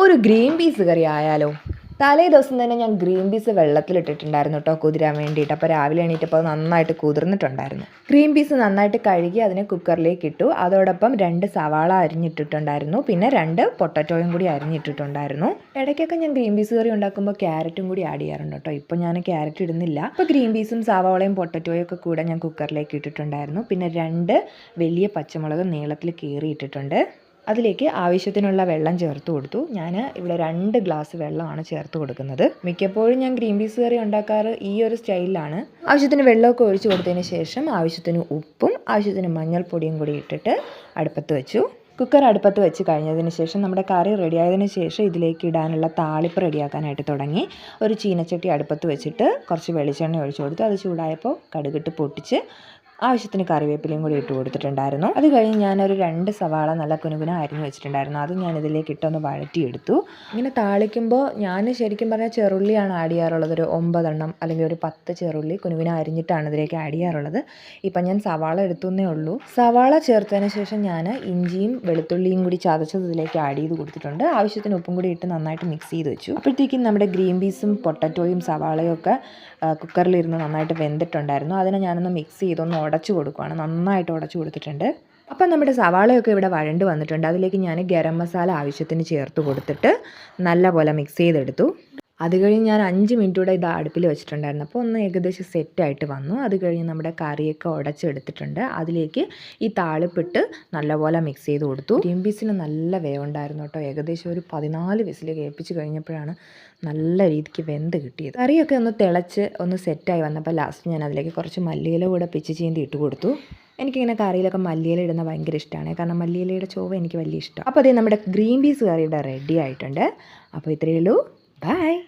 ഒരു green peas കറി ആയാലോ? തലേ ദിവസം തന്നെ ഞാൻ ഗ്രീൻ പീസ് വെള്ളത്തിലിട്ടിട്ടുണ്ടായിരുന്നു കേട്ടോ കുതിരാൻ വേണ്ടിയിട്ട്. അപ്പോൾ രാവിലെ എണീറ്റപ്പോൾ അത് നന്നായിട്ട് കുതിർന്നിട്ടുണ്ടായിരുന്നു. ഗ്രീൻ പീസ് നന്നായിട്ട് കഴുകി അതിനെ കുക്കറിലേക്ക് ഇട്ടു. അതോടൊപ്പം രണ്ട് സവാള അരിഞ്ഞിട്ടിട്ടുണ്ടായിരുന്നു. പിന്നെ രണ്ട് പൊട്ടറ്റോയും കൂടി അരിഞ്ഞിട്ടിട്ടുണ്ടായിരുന്നു. ഇടയ്ക്കൊക്കെ ഞാൻ ഗ്രീൻ പീസ് കറി ഉണ്ടാക്കുമ്പോൾ ക്യാരറ്റും കൂടി ആഡ് ചെയ്യാറുണ്ട് കേട്ടോ ഇപ്പോൾ ഞാൻ ക്യാരറ്റ് ഇടുന്നില്ല. അപ്പോൾ ഗ്രീൻ പീസും സവാളയും പൊട്ടറ്റോയും ഒക്കെ കൂടെ ഞാൻ കുക്കറിലേക്ക് ഇട്ടിട്ടുണ്ടായിരുന്നു. പിന്നെ രണ്ട് വലിയ പച്ചമുളക് നീളത്തിൽ കീറി ഇട്ടിട്ടുണ്ട് അതിലേക്ക് ആവശ്യത്തിനുള്ള വെള്ളം ചേർത്ത് കൊടുത്തു. ഞാൻ ഇവിടെ രണ്ട് ഗ്ലാസ് വെള്ളമാണ് ചേർത്ത് കൊടുക്കുന്നത്. മിക്കപ്പോഴും ഞാൻ ഗ്രീൻ പീസ് കറി ഉണ്ടാക്കാറ് ഈ ഒരു സ്റ്റൈലിലാണ്. ആവശ്യത്തിന് വെള്ളമൊക്കെ ഒഴിച്ചു കൊടുത്തതിന് ശേഷം ആവശ്യത്തിന് ഉപ്പും ആവശ്യത്തിന് മഞ്ഞൾപ്പൊടിയും കൂടി ഇട്ടിട്ട് അടുപ്പത്ത് വെച്ചു. കുക്കർ അടുപ്പത്ത് വെച്ച് കഴിഞ്ഞതിന് ശേഷം നമ്മുടെ കറി റെഡിയായതിന് ശേഷം ഇതിലേക്ക് ഇടാനുള്ള താളിപ്പ് റെഡിയാക്കാനായിട്ട് തുടങ്ങി. ഒരു ചീനച്ചട്ടി അടുപ്പത്ത് വെച്ചിട്ട് കുറച്ച് വെളിച്ചെണ്ണ ഒഴിച്ചു കൊടുത്തു. അത് ചൂടായപ്പോൾ കടുകിട്ട് പൊട്ടിച്ച് ആവശ്യത്തിന് കറിവേപ്പിലയും കൂടി ഇട്ട് കൊടുത്തിട്ടുണ്ടായിരുന്നു. അത് കഴിഞ്ഞ് ഞാനൊരു രണ്ട് സവാള നല്ല കുനുകുന അരിഞ്ഞ് വെച്ചിട്ടുണ്ടായിരുന്നു. അത് ഞാൻ ഇതിലേക്ക് ഇട്ടൊന്ന് വഴറ്റിയെടുത്തു. ഇങ്ങനെ താളിക്കുമ്പോൾ ഞാൻ ശരിക്കും പറഞ്ഞാൽ ചെറുള്ളിയാണ് ആഡ് ചെയ്യാറുള്ളത്. ഒരു ഒമ്പതെണ്ണം അല്ലെങ്കിൽ ഒരു പത്ത് ചെറുള്ളി കുനുകുന അരിഞ്ഞിട്ടാണ് ഇതിലേക്ക് ആഡ് ചെയ്യാറുള്ളത്. ഇപ്പം ഞാൻ സവാള എടുത്തുന്നേ ഉള്ളൂ. സവാള ചേർത്തതിന് ശേഷം ഞാൻ ഇഞ്ചിയും വെളുത്തുള്ളിയും കൂടി ചതച്ചത് ഇതിലേക്ക് ആഡ് ചെയ്ത് കൊടുത്തിട്ടുണ്ട്. ആവശ്യത്തിന് ഉപ്പും കൂടി ഇട്ട് നന്നായിട്ട് മിക്സ് ചെയ്ത് വെച്ചു. അപ്പോഴത്തേക്കും നമ്മുടെ ഗ്രീൻ പീസും പൊട്ടറ്റോയും സവാളയും ഒക്കെ കുക്കറിലിരുന്ന് നന്നായിട്ട് വെന്തിട്ടുണ്ടായിരുന്നു. അതിനെ ഞാനൊന്ന് മിക്സ് ചെയ്തൊന്ന് ഉടച്ചു കൊടുക്കുകയാണ് നന്നായിട്ട് ഉടച്ചു കൊടുത്തിട്ടുണ്ട്. അപ്പം നമ്മുടെ സവാളയൊക്കെ ഇവിടെ വഴണ്ട് വന്നിട്ടുണ്ട്. അതിലേക്ക് ഞാൻ ഗരം മസാല ആവശ്യത്തിന് ചേർത്ത് കൊടുത്തിട്ട് നല്ലപോലെ മിക്സ് ചെയ്തെടുത്തു. അത് കഴിഞ്ഞ് ഞാൻ അഞ്ച് മിനിറ്റ് കൂടെ ഇത് അടുപ്പിൽ വെച്ചിട്ടുണ്ടായിരുന്നു. അപ്പോൾ ഒന്ന് ഏകദേശം സെറ്റായിട്ട് വന്നു. അത് കഴിഞ്ഞ് നമ്മുടെ കറിയൊക്കെ ഉടച്ചെടുത്തിട്ടുണ്ട്. അതിലേക്ക് ഈ താളിപ്പിട്ട് നല്ലപോലെ മിക്സ് ചെയ്ത് കൊടുത്തു. ഗ്രീൻ പീസിന് നല്ല വേവുണ്ടായിരുന്നു കേട്ടോ. ഏകദേശം ഒരു പതിനാല് വിസിൽ കേൾപ്പിച്ച് കഴിഞ്ഞപ്പോഴാണ് നല്ല രീതിക്ക് വെന്ത് കിട്ടിയത്. കറിയൊക്കെ ഒന്ന് തിളച്ച് ഒന്ന് സെറ്റായി വന്നപ്പോൾ ലാസ്റ്റ് ഞാൻ അതിലേക്ക് കുറച്ച് മല്ലിയില കൂടെ പിച്ച് ചീന്തി ഇട്ട് കൊടുത്തു. എനിക്കിങ്ങനെ കറിയിലൊക്കെ മല്ലിയില ഇടുന്ന ഭയങ്കര ഇഷ്ടമാണ് കാരണം മല്ലിയിലയുടെ ചോവ എനിക്ക് വലിയ ഇഷ്ടം. അപ്പോൾ അതേ നമ്മുടെ ഗ്രീൻ പീസ് കറിയുടെ റെഡി ആയിട്ടുണ്ട്. അപ്പോൾ ഇത്രയേ ഉള്ളൂ. Bye.